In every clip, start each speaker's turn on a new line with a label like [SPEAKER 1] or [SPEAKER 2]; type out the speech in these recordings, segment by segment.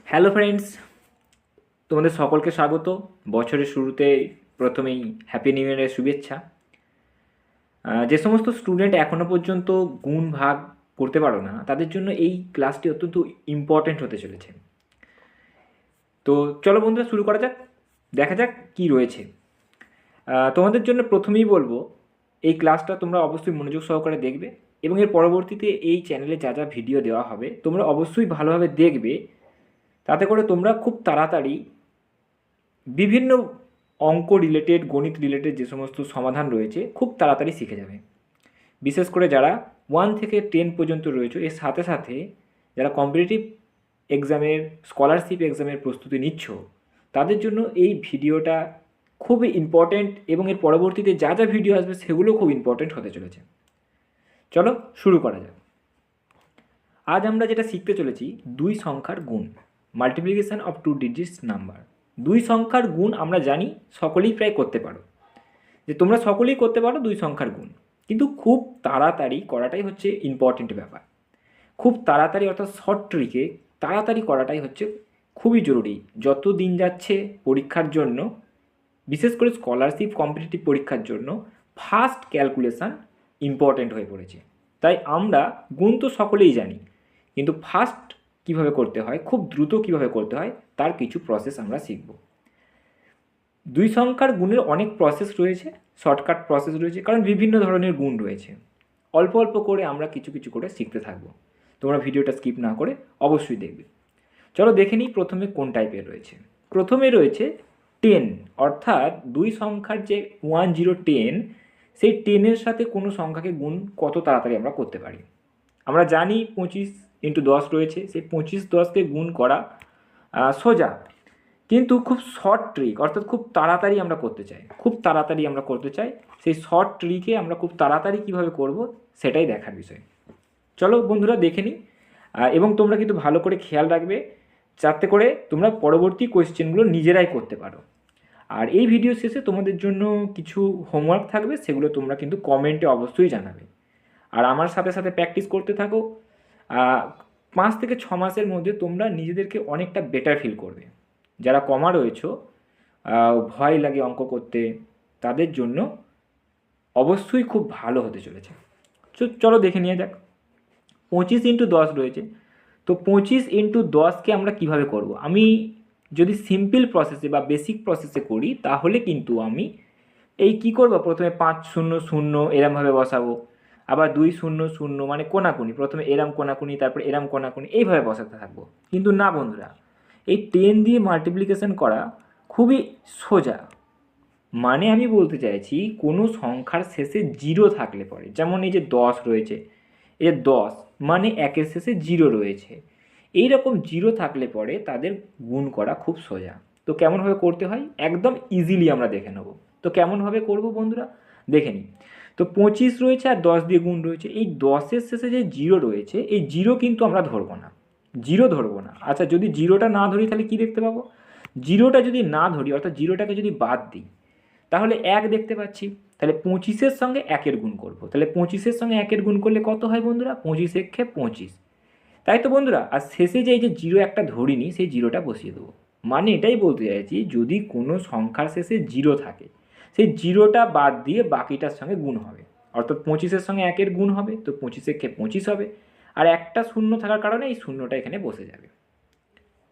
[SPEAKER 1] Hello friends তোমাদের সকলকে স্বাগত। বছরের শুরুতে প্রথমেই হ্যাপি নিউ ইয়ারের শুভেচ্ছা। যে সমস্ত স্টুডেন্ট এখনও পর্যন্ত গুণ ভাগ করতে পারো না, তাদের জন্য এই ক্লাসটি অত্যন্ত ইম্পর্ট্যান্ট হতে চলেছে। তো চলো বন্ধুরা, শুরু করা যাক। দেখা যাক কি রয়েছে। তোমাদের জন্য প্রথমেই বলব, এই ক্লাসটা তোমরা অবশ্যই মনোযোগ সহকারে দেখবে এবং এর পরবর্তীতে এই চ্যানেলে যা যা ভিডিও দেওয়া হবে, তোমরা অবশ্যই ভালোভাবে দেখবে। তাতে করে তোমরা খুব তাড়াতাড়ি বিভিন্ন অঙ্ক রিলেটেড গণিত রিলেটেড যে সমস্ত সমাধান রয়েছে, খুব তাড়াতাড়ি শিখে যাবে। বিশেষ করে যারা ওয়ান থেকে টেন পর্যন্ত রয়েছে, এর সাথে সাথে যারা কম্পিটিটিভ এক্সামের স্কলারশিপ এক্সামের প্রস্তুতি নিচ্ছ, তাদের জন্য এই ভিডিওটা খুবই ইম্পর্ট্যান্ট এবং এর পরবর্তীতে যা যা ভিডিও আসবে সেগুলো খুব ইম্পর্ট্যান্ট হতে চলেছে। চলো শুরু করা যাক। আজ আমরা যেটা শিখতে চলেছি, দুই সংখ্যার গুণ। Multiplication of two digits number দুই সংখ্যার গুণ আমরা জানি, সকলেই প্রায় করতে পারো। যে তোমরা সকলেই করতে পারো, দুই সংখ্যার গুণ। কিন্তু খুব তাড়াতাড়ি করাটাই হচ্ছে ইম্পর্টেন্ট ব্যাপার। খুব তাড়াতাড়ি অর্থাৎ শর্ট ট্রিকে তাড়াতাড়ি করাটাই হচ্ছে খুবই জরুরি। যত দিন যাচ্ছে পরীক্ষার জন্য, বিশেষ করে স্কলারশিপ কম্পিটিটিভ পরীক্ষার জন্য ফাস্ট ক্যালকুলেশান ইম্পর্ট্যান্ট হয়ে পড়েছে। তাই আমরা গুণ তো সকলেই জানি, কিন্তু ফাস্ট কীভাবে করতে হয়, খুব দ্রুত কীভাবে করতে হয়, তার কিছু প্রসেস আমরা শিখব। দুই সংখ্যার গুণের অনেক প্রসেস রয়েছে শর্টকাট প্রসেস রয়েছে, কারণ বিভিন্ন ধরনের গুণ রয়েছে। অল্প অল্প করে আমরা কিছু কিছু করে শিখতে থাকব। তোমরা ভিডিওটা স্কিপ না করে অবশ্যই দেখবে। চলো দেখে নিই প্রথমে কোন টাইপের রয়েছে। প্রথমে রয়েছে টেন অর্থাৎ দুই সংখ্যার যে ওয়ান জিরো টেন সেই টেনের সাথে কোনো সংখ্যাকে গুণ কত তাড়াতাড়ি আমরা করতে পারি। আমরা জানি পঁচিশ ইন্টু দশ রয়েছে, সেই পঁচিশ দশকে গুণ করা সোজা। কিন্তু খুব শর্ট ট্রিক, অর্থাৎ খুব তাড়াতাড়ি আমরা করতে চাই, খুব তাড়াতাড়ি আমরা করতে চাই, সেই শর্ট ট্রিকে আমরা খুব তাড়াতাড়ি কীভাবে করব সেটাই দেখার বিষয়। চলো বন্ধুরা দেখে নিই এবং তোমরা কিন্তু ভালো করে খেয়াল রাখবে, যাতে করে তোমরা পরবর্তী কোয়েশ্চেনগুলো নিজেরাই করতে পারো। আর এই ভিডিও শেষে তোমাদের জন্য কিছু হোমওয়ার্ক থাকবে, সেগুলো তোমরা কিন্তু কমেন্টে অবশ্যই জানাবে। আর আমার সাথে সাথে প্র্যাকটিস করতে থাকো পাঁচ থেকে ছ মাসের মধ্যে তোমরা নিজেদেরকে অনেকটা বেটার ফিল করবে। যারা কমা রয়েছো ভয় লাগে অঙ্ক করতে, তাদের জন্য অবশ্যই খুব ভালো হতে চলেছে। চলো দেখে নিয়ে যাক। পঁচিশ ইন্টু দশ রয়েছে। তো পঁচিশ ইন্টু দশকে আমরা কীভাবে করব? আমি যদি সিম্পল প্রসেসে বা বেসিক প্রসেসে করি, তাহলে কিন্তু আমি এই কি করব? প্রথমে পাঁচ শূন্য শূন্য এরমভাবে বসাবো। আবার দুই শূন্য শূন্য মানে কোনাকুনি, প্রথমে এরাম কোনাকুনি, তারপর এরাম কোনাকুনি, এইভাবে বসাতে থাকব। কিন্তু না বন্ধুরা, এই টেন দিয়ে মাল্টিপ্লিকেশন করা খুবই সোজা। মানে আমি বলতে চাইছি, কোনো সংখ্যার শেষে জিরো থাকলে পরে, যেমন এই যে দশ রয়েছে, এই যে দশ মানে একের শেষে জিরো রয়েছে। এই রকম জিরো থাকলে পরে তাদের গুণ করা খুব সোজা। তো কেমনভাবে করতে হয়? একদম ইজিলি আমরা দেখে নেব। তো কেমনভাবে করব বন্ধুরা? দেখে নিই। তো পঁচিশ রয়েছে আর দশ দিয়ে গুণ রয়েছে। এই দশের শেষে যে জিরো রয়েছে, এই জিরো কিন্তু আমরা ধরবো না। জিরো ধরবো না। আচ্ছা যদি জিরোটা না ধরি, তাহলে কি দেখতে পাবো? জিরোটা যদি না ধরি, অর্থাৎ জিরোটাকে যদি বাদ দিই, তাহলে এক দেখতে পাচ্ছি। তাহলে পঁচিশের সঙ্গে একের গুণ করব। তাহলে পঁচিশের সঙ্গে একের গুণ করলে কত হয় বন্ধুরা? পঁচিশ একে পঁচিশ। তাই তো বন্ধুরা, আর শেষে যে এই যে জিরো একটা ধরিনি, সেই জিরোটা বসিয়ে দেবো। মানে এটাই বলতে চাইছি, যদি কোনো সংখ্যার শেষে জিরো থাকে সেই জিরোটা বাদ দিয়ে বাকিটার সঙ্গে গুণ হবে। অর্থাৎ পঁচিশের সঙ্গে একের গুণ হবে, তো পঁচিশে কে পঁচিশ হবে। আর একটা শূন্য থাকার কারণে এই শূন্যটা এখানে বসে যাবে।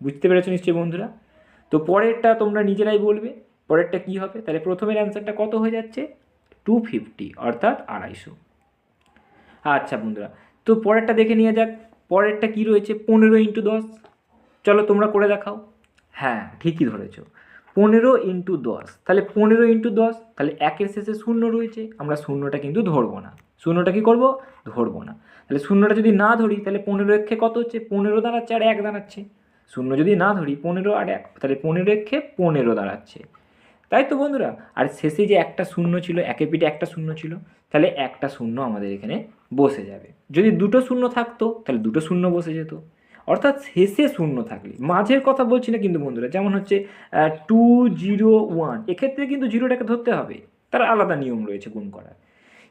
[SPEAKER 1] বুঝতে পেরেছ নিশ্চয়ই বন্ধুরা? তো পরেরটা তোমরা নিজেরাই বলবে, পরেরটা কি হবে? তাহলে প্রথমের অ্যান্সারটা কত হয়ে যাচ্ছে? টু ফিফটি, অর্থাৎ আড়াইশো। আচ্ছা বন্ধুরা, তো পরেরটা দেখে নিয়ে যাক। পরেরটা কি রয়েছে? পনেরো ইন্টু দশ। চলো তোমরা করে দেখাও। হ্যাঁ ঠিকই ধরেছো। পনেরো ইন্টু দশ। তাহলে পনেরো ইন্টু দশ, তাহলে একের শেষে শূন্য রয়েছে, আমরা শূন্যটা কিন্তু ধরবো না। শূন্যটা কি করব? ধরবো না। তাহলে শূন্যটা যদি না ধরি, তাহলে পনেরো এক্ষে কত হচ্ছে? পনেরো দাঁড়াচ্ছে আর এক দাঁড়াচ্ছে। শূন্য যদি না ধরি, পনেরো আর এক, তাহলে পনেরো এক্ষে পনেরো দাঁড়াচ্ছে। তাই তো বন্ধুরা, আর শেষে যে একটা শূন্য ছিল, একে পিঠে একটা শূন্য ছিল, তাহলে একটা শূন্য আমাদের এখানে বসে যাবে। যদি দুটো শূন্য থাকতো, তাহলে দুটো শূন্য বসে যেত। অর্থাৎ শেষে শূন্য থাকলে। মাঝের কথা বলছি না কিন্তু বন্ধুরা, যেমন হচ্ছে টু জিরো ওয়ান এক্ষেত্রে কিন্তু জিরোটাকে ধরতে হবে। তার আলাদা নিয়ম রয়েছে গুণ করার।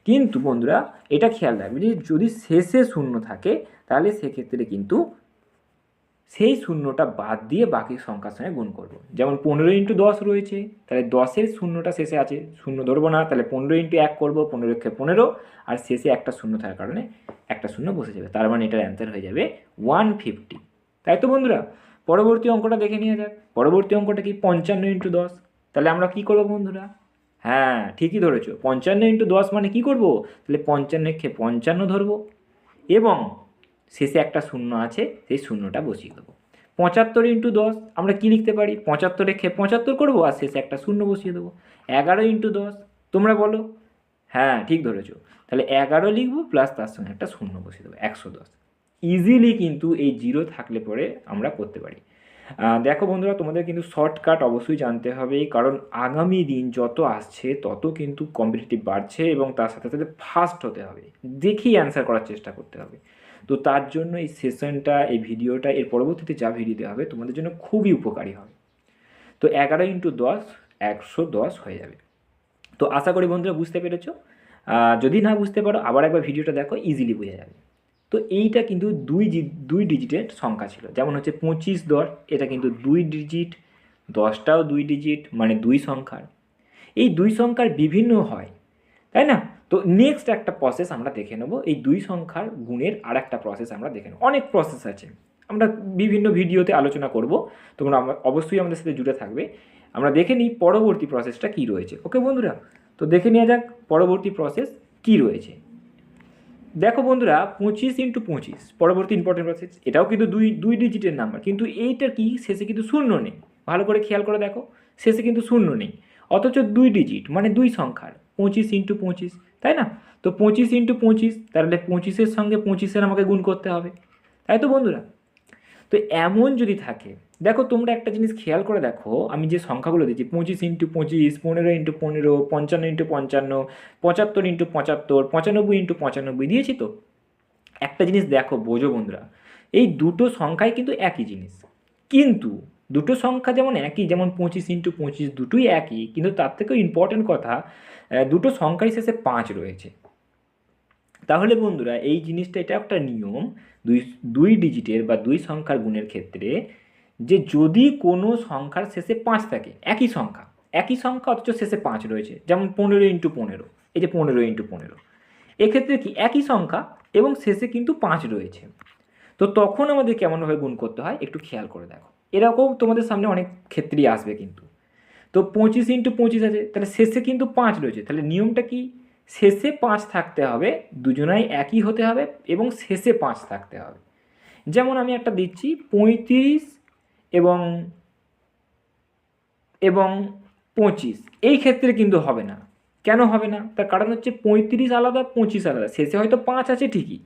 [SPEAKER 1] কিন্তু বন্ধুরা, এটা খেয়াল রাখবে যে যদি শেষে শূন্য থাকে, তাহলে সেক্ষেত্রে কিন্তু সেই শূন্যটা বাদ দিয়ে বাকি সংখ্যার সঙ্গে গুণ করব। যেমন পনেরো ইন্টু দশ রয়েছে, তাহলে দশের শূন্যটা শেষে আছে, শূন্য ধরবো না, তাহলে পনেরো ইন্টু এক করব, পনেরো একে পনেরো, আর শেষে একটা শূন্য থাকার কারণে একটা শূন্য বসে যাবে। তার মানে এটার অ্যান্সার হয়ে যাবে ওয়ান ফিফটি তাই তো বন্ধুরা, পরবর্তী অঙ্কটা দেখে নেওয়া যাক। পরবর্তী অঙ্কটা কি? পঞ্চান্ন ইন্টু দশ। তাহলে আমরা কি করব বন্ধুরা? হ্যাঁ ঠিকই ধরেছো। পঞ্চান্ন ইন্টু দশ মানে কি করব? তাহলে পঞ্চান্ন খেয়ে পঞ্চান্ন ধরবো। এবং শেষে একটা শূন্য আছে, সেই শূন্যটা বসিয়ে দেবো। পঁচাত্তর ইন্টু দশ, আমরা কী লিখতে পারি? পঁচাত্তরে খেয়ে পঁচাত্তর করব আর শেষে একটা শূন্য বসিয়ে দেবো। এগারো ইন্টু দশ, তোমরা বলো? হ্যাঁ ঠিক ধরেছো। তাহলে এগারো লিখব প্লাস তার সঙ্গে একটা শূন্য বসিয়ে দেবো, একশো দশ। ইজিলি কিন্তু এই জিরো থাকলে পরে আমরা করতে পারি। দেখো বন্ধুরা, তোমাদের কিন্তু শর্টকাট অবশ্যই জানতে হবে, কারণ আগামী দিন যত আসছে, তত কিন্তু কম্পিটিটিভ বাড়ছে এবং তার সাথে সাথে ফাস্ট হতে হবে। দেখেই অ্যান্সার করার চেষ্টা করতে হবে। তো তার জন্য এই সেশনটা এই ভিডিওটা, এর পরবর্তীতে যা ভিডিও দেওয়া হবে তোমাদের জন্য খুবই উপকারী হবে। তো এগারো ইন্টু দশ, একশো দশ হয়ে যাবে। তো আশা করি বন্ধুরা বুঝতে পেরেছ। যদি না বুঝতে পারো, আবার একবার ভিডিওটা দেখো ইজিলি বোঝা যাবে। তো এইটা কিন্তু দুই দুই ডিজিটের সংখ্যা ছিল। যেমন হচ্ছে পঁচিশ দশ, এটা কিন্তু দুই ডিজিট দশটাও দুই ডিজিট মানে দুই সংখ্যার। এই দুই সংখ্যার বিভিন্ন হয়, তাই না? তো নেক্সট একটা প্রসেস আমরা দেখে নেব। এই দুই সংখ্যার গুণের আর একটা প্রসেস আমরা দেখে নেব। অনেক প্রসেস আছে। আমরা বিভিন্ন ভিডিওতে আলোচনা করব। তোমরা অবশ্যই আমাদের সাথে জুড়ে থাকবে। আমরা দেখে নিই পরবর্তী প্রসেসটা কী রয়েছে। ওকে বন্ধুরা, তো দেখে নেওয়া যাক পরবর্তী প্রসেস কী রয়েছে। দেখো বন্ধুরা, পঁচিশ ইন্টু পঁচিশ, পরবর্তী ইম্পর্টেন্ট প্রসেস এটাও কিন্তু দুই দুই ডিজিটের নাম্বার কিন্তু এইটার কি, শেষে কিন্তু শূন্য নেই। ভালো করে খেয়াল করে দেখো, শেষে কিন্তু শূন্য নেই। অথচ দুই ডিজিট মানে দুই সংখ্যার। পঁচিশ ইন্টু পঁচিশ, তাই না? তো পঁচিশ ইন্টু পঁচিশ, তাহলে পঁচিশের সঙ্গে পঁচিশের আমাকে গুণ করতে হবে, তাই তো বন্ধুরা? তো এমন যদি থাকে, দেখো তোমরা একটা জিনিস খেয়াল করে দেখো, আমি যে সংখ্যাগুলো দিচ্ছি পঁচিশ ইন্টু পঁচিশ, পনেরো ইন্টু পনেরো, পঞ্চান্ন ইন্টু পঞ্চান্ন, পঁচাত্তর ইন্টু পঁচাত্তর, পঁচানব্বই ইন্টু পঁচানব্বই দিয়েছি তো? একটা জিনিস দেখো, বোঝো বন্ধুরা, এই দুটো সংখ্যাই কিন্তু একই জিনিস, কিন্তু দুটো সংখ্যা যেমন একই, যেমন পঁচিশ ইন্টু পঁচিশ দুটোই একই, কিন্তু তার থেকেও ইম্পর্টেন্ট কথা দুটো সংখ্যাই শেষে পাঁচ রয়েছে। তাহলে বন্ধুরা, এই জিনিসটা এটা একটা নিয়ম, দুই দুই ডিজিটের বা দুই সংখ্যার গুণের ক্ষেত্রে, যে যদি কোনো সংখ্যার শেষে পাঁচ থাকে, একই সংখ্যা একই সংখ্যা অথচ শেষে পাঁচ রয়েছে, যেমন পনেরো ইন্টু পনেরো, এই যে পনেরো ইন্টু পনেরো, এক্ষেত্রে কি একই সংখ্যা এবং শেষে কিন্তু পাঁচ রয়েছে। তো তখন আমাদের কেমনভাবে গুণ করতে হয়, একটু খেয়াল করে দেখো। এরকম তোমাদের সামনে অনেক ক্ষেত্রেই আসবে কিন্তু। তো পঁচিশ ইন্টু পঁচিশ আছে, তাহলে শেষে কিন্তু পাঁচ রয়েছে। তাহলে নিয়মটা কি? শেষে পাঁচ থাকতে হবে, দুজনাই একই হতে হবে এবং শেষে পাঁচ থাকতে হবে। যেমন আমি একটা দিচ্ছি, পঁয়ত্রিশ এবং এবং পঁচিশ। এই ক্ষেত্রে কিন্তু হবে না। কেন হবে না? তার কারণ হচ্ছে পঁয়ত্রিশ আলাদা, পঁচিশ আলাদা। শেষে হয়তো পাঁচ আছে ঠিকই।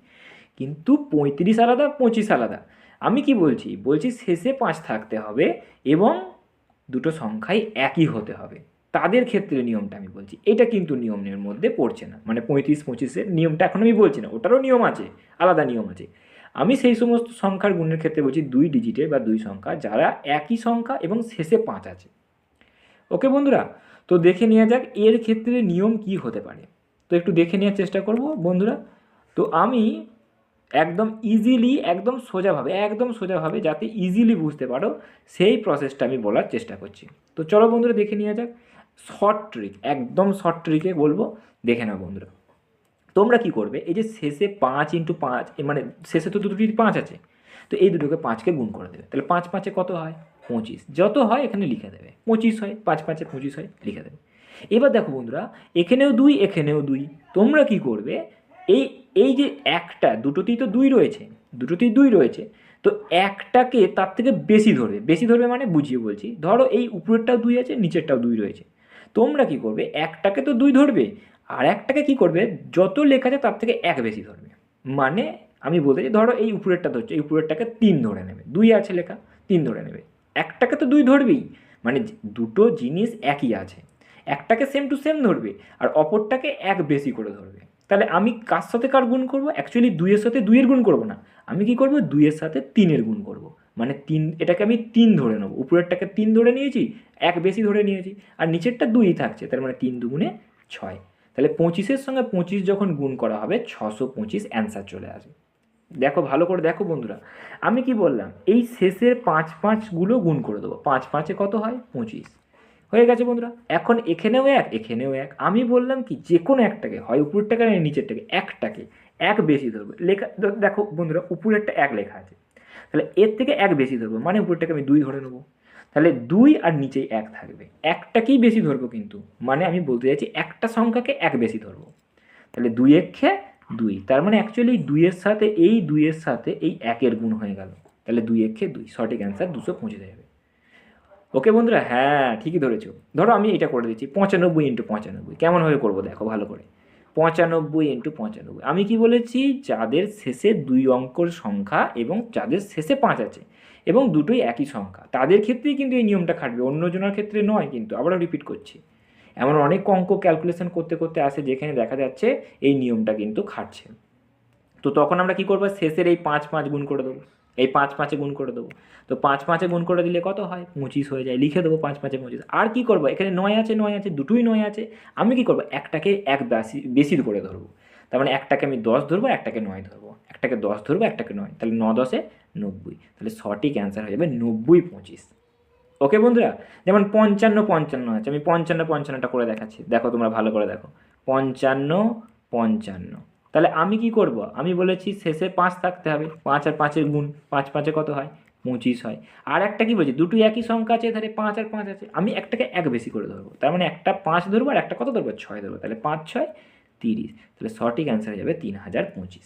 [SPEAKER 1] কিন্তু পঁয়ত্রিশ আলাদা, পঁচিশ আলাদা। আমি কি বলছি? বলছি শেষে পাঁচ থাকতে হবে এবং দুটো সংখ্যাই একই হতে হবে। তাদের ক্ষেত্রে নিয়মটা আমি বলছি। এটা কিন্তু নিয়মের মধ্যে পড়ছে না। মানে পঁয়ত্রিশ, পঁচিশের নিয়মটা এখন আমি বলছি না। ওটারও নিয়ম আছে, আলাদা নিয়ম আছে। আমি সেই সমস্ত সংখ্যার গুণের ক্ষেত্রে বলছি দুই ডিজিটের বা দুই সংখ্যা, যারা একই সংখ্যা এবং শেষে পাঁচ আছে। ওকে বন্ধুরা, তো দেখে নেওয়া যাক এর ক্ষেত্রে নিয়ম কি হতে পারে। তো একটু দেখে নেওয়ার চেষ্টা করব বন্ধুরা। তো আমি একদম ইজিলি একদম সোজাভাবে একদম সোজাভাবে যাতে ইজিলি বুঝতে পারো, সেই প্রসেসটা আমি বলার চেষ্টা করছি। তো চলো বন্ধুরা দেখে নেওয়া যাক। শর্ট ট্রিক একদম শর্ট ট্রিকে বলব। দেখে নাও বন্ধুরা। তোমরা কি করবে? এই যে শেষে পাঁচ ইন্টু পাঁচ মানে শেষে তো দুটি পাঁচ আছে। তো এই দুটোকে পাঁচকে গুণ করে দেবে। তাহলে পাঁচ পাঁচে কত হয়? পঁচিশ। যত হয়, এখানে লিখে দেবে। পঁচিশ হয়, পাঁচ পাঁচে পঁচিশ হয়, লিখে দেবে। এবার দেখো বন্ধুরা, এখানেও দুই এখানেও দুই। তোমরা কি করবে? এই এই যে একটা, দুটোতেই তো দুই রয়েছে, দুটোতেই দুই রয়েছে, তো একটাকে তার থেকে বেশি ধরবে বেশি ধরবে মানে বুঝিয়ে বলছি, ধরো এই উপরেরটাও দুই আছে, নিচেরটাও দুই রয়েছে, তোমরা কি করবে, একটাকে তো দুই ধরবে, আর একটাকে কি করবে, যত লেখা আছে তার থেকে এক বেশি ধরবে মানে আমি বলতে চাই ধরো এই উপরেরটা ধরছে, এই উপরেরটাকে তিন ধরে নেবে, দুই আছে লেখা, তিন ধরে নেবে, একটাকে তো দুই ধরবেই মানে দুটো জিনিস একই আছে, একটাকে সেম টু সেম ধরবে, আর অপরটাকে এক বেশি করে ধরবে তাহলে আমি কার সাথে কার গুণ করব? অ্যাকচুয়ালি দুইয়ের সাথে দুইয়ের গুণ করব না। আমি কি করব? দুইয়ের সাথে তিনের গুণ করব। মানে তিন, এটাকে আমি তিন ধরে নেব। উপরেরটাকে তিন ধরে নিয়েছি, এক বেশি ধরে নিয়েছি। আর নিচেরটা দুই থাকছে, তার মানে তিন দুগুণে ছয়। তাহলে পঁচিশের সঙ্গে পঁচিশ যখন গুণ করা হবে, ছশো পঁচিশ অ্যান্সার চলে আসবে। দেখো, ভালো করে দেখো বন্ধুরা। আমি কি বললাম? এই শেষের পাঁচ পাঁচগুলো গুণ করে দেবো। পাঁচ পাঁচে কত হয়? পঁচিশ। হয়ে গেছে বন্ধুরা। এখন এখানেও এক এখানেও এক। আমি বললাম কি, যে কোনো একটাকে হয় উপরটাকে না, নিচেরটাকে, একটাকে, এক বেশি ধরবো। লেখা দেখো বন্ধুরা, উপরেরটা এক লেখা আছে। তাহলে এর থেকে এক বেশি ধরবো মানে উপরটাকে আমি দুই ধরে নেব। তাহলে দুই আর নিচেই এক থাকবে। একটাকেই বেশি ধরবো কিন্তু মানে আমি বলতে চাইছি একটা সংখ্যাকে এক বেশি ধরবো। তাহলে দুই একে দুই, তার মানে অ্যাকচুয়ালি দুইয়ের সাথে এই দুইয়ের সাথে এই একের গুণ হয়ে গেল। তাহলে দুই একে দুই, সঠিক অ্যান্সার দুশো পৌঁছে যাবে। ওকে বন্ধুরা হ্যাঁ ঠিকই ধরেছো। ধরো আমি এটা করে দিচ্ছি, পঁচানব্বই ইন্টু পঁচানব্বই। কেমনভাবে করব দেখো, ভালো করে। পঁচানব্বই ইন্টু পঁচানব্বই। আমি কি বলেছি, যাদের শেষে দুই অঙ্কর সংখ্যা এবং যাদের শেষে পাঁচ আছে, এবং দুটোই একই সংখ্যা, তাদের ক্ষেত্রেই কিন্তু এই নিয়মটা খাটবে, অন্যজনের ক্ষেত্রে নয় কিন্তু, আবারও রিপিট করছি। এমন অনেক অঙ্ক ক্যালকুলেশন করতে করতে আসে, যেখানে দেখা যাচ্ছে এই নিয়মটা কিন্তু খাটছে। তো তখন আমরা কি করব, শেষের এই পাঁচ পাঁচ গুণ করে দেবো। এই পাঁচ পাঁচে গুণ করে দেবো। তো পাঁচ পাঁচে গুণ করে দিলে কত হয়? পঁচিশ হয়ে যায়। লিখে দেবো পাঁচ পাঁচে পঁচিশ। আর কি করব? এখানে নয় আছে নয় আছে, দুটোই নয় আছে। আমি কি করব? একটাকে এক বেশি বেশি করে ধরবো। তার মানে একটাকে আমি দশ ধরবো, একটাকে নয় ধরবো। একটাকে দশ ধরবো, একটাকে নয়। তাহলে ন দশে নব্বই। তাহলে সঠিক অ্যান্সার হয়ে যাবে নব্বই পঁচিশ। ওকে বন্ধুরা? যেমন পঞ্চান্ন পঞ্চান্ন আছে। আমি পঞ্চান্ন পঞ্চান্নটা করে দেখাচ্ছি। দেখো তোমরা ভালো করে দেখো। পঞ্চান্ন পঞ্চান্ন। তাহলে আমি কি করব? আমি বলেছি শেষে পাঁচ থাকতে হবে। পাঁচ আর পাঁচের গুণ, পাঁচ পাঁচে কত হয়? পঁচিশ হয়। আর একটা কি বলছি? দুটোই একই সংখ্যা আছে, এধারে পাঁচ আর পাঁচ আছে। আমি একটাকে এক বেশি করে ধরবো। তার মানে একটা পাঁচ ধরবো আর একটা কত ধরবো? ছয় ধরবো। তাহলে পাঁচ, ছয়, তিরিশ। তাহলে সঠিক অ্যান্সার হয়ে যাবে তিন হাজার পঁচিশ।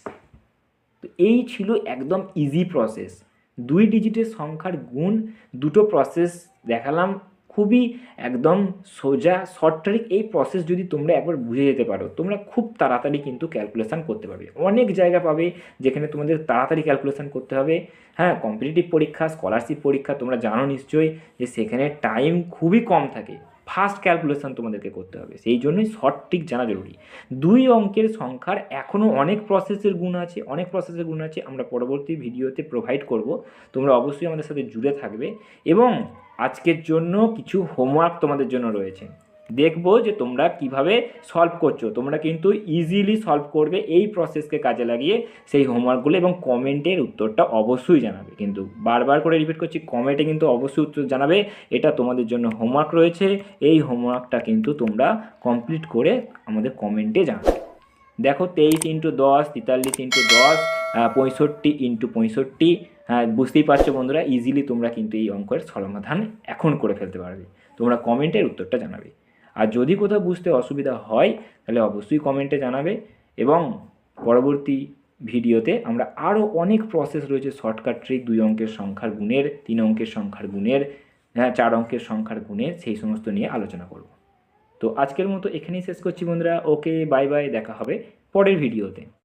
[SPEAKER 1] তো এই ছিল একদম ইজি প্রসেস দুই ডিজিটের সংখ্যার গুণ, দুটো প্রসেস দেখালাম। খুবই একদম সোজা শর্ট ট্রিক এই প্রসেস যদি তোমরা একবার বুঝে যেতে পারো, তোমরা খুব তাড়াতাড়ি কিন্তু ক্যালকুলেশান করতে পারবে। অনেক জায়গা পাবে যেখানে তোমাদের তাড়াতাড়ি ক্যালকুলেশান করতে হবে। হ্যাঁ কম্পিটিটিভ পরীক্ষা স্কলারশিপ পরীক্ষা তোমরা জানো নিশ্চয়ই যে সেখানে টাইম খুবই কম থাকে। ফাস্ট ক্যালকুলেশন তোমাদেরকে করতে হবে। সেই জন্যই শর্ট ট্রিক জানা জরুরি। দুই অঙ্কের সংখ্যার এখনও অনেক প্রসেসের গুণ আছে, অনেক প্রসেসের গুণ আছে। আমরা পরবর্তী ভিডিওতে প্রোভাইড করব। তোমরা অবশ্যই আমাদের সাথে জুড়ে থাকবে। এবং আজকের জন্য কিছু হোমওয়ার্ক তোমাদের জন্য রয়েছে। দেখব যে তোমরা কীভাবে সলভ করছ। তোমরা কিন্তু ইজিলি সলভ করবে এই প্রসেসকে কাজে লাগিয়ে সেই হোমওয়ার্কগুলো এবং কমেন্টের উত্তরটা অবশ্যই জানাবে। কিন্তু বারবার করে রিপিট করছি কমেন্টে কিন্তু অবশ্যই উত্তর জানাবে। এটা তোমাদের জন্য হোমওয়ার্ক রয়েছে। এই হোমওয়ার্কটা কিন্তু তোমরা কমপ্লিট করে আমাদের কমেন্টে জানাবে। দেখো তেইশ ইন্টু দশ, তেতাল্লিশ ইন্টু দশ পঁয়ষট্টি ইন্টু পঁয়ষট্টি হ্যাঁ বুঝতেই পারছ বন্ধুরা ইজিলি তোমরা কিন্তু এই অঙ্কের সমাধান এখন করে ফেলতে পারবে। তোমরা কমেন্টের উত্তরটা জানাবে। আর যদি কোথাও বুঝতে অসুবিধা হয়, তাহলে অবশ্যই কমেন্টে জানাবে এবং পরবর্তী ভিডিওতে আমরা আরও অনেক প্রসেস রয়েছে শর্টকাট ট্রিক দুই অঙ্কের সংখ্যার গুণের, তিন অঙ্কের সংখ্যার গুণের হ্যাঁ চার অঙ্কের সংখ্যার গুণের, সেই সমস্ত নিয়ে আলোচনা করব। তো আজকের মতো এখানেই শেষ করছি বন্ধুরা। ওকে বাই বাই দেখা হবে পরের ভিডিওতে।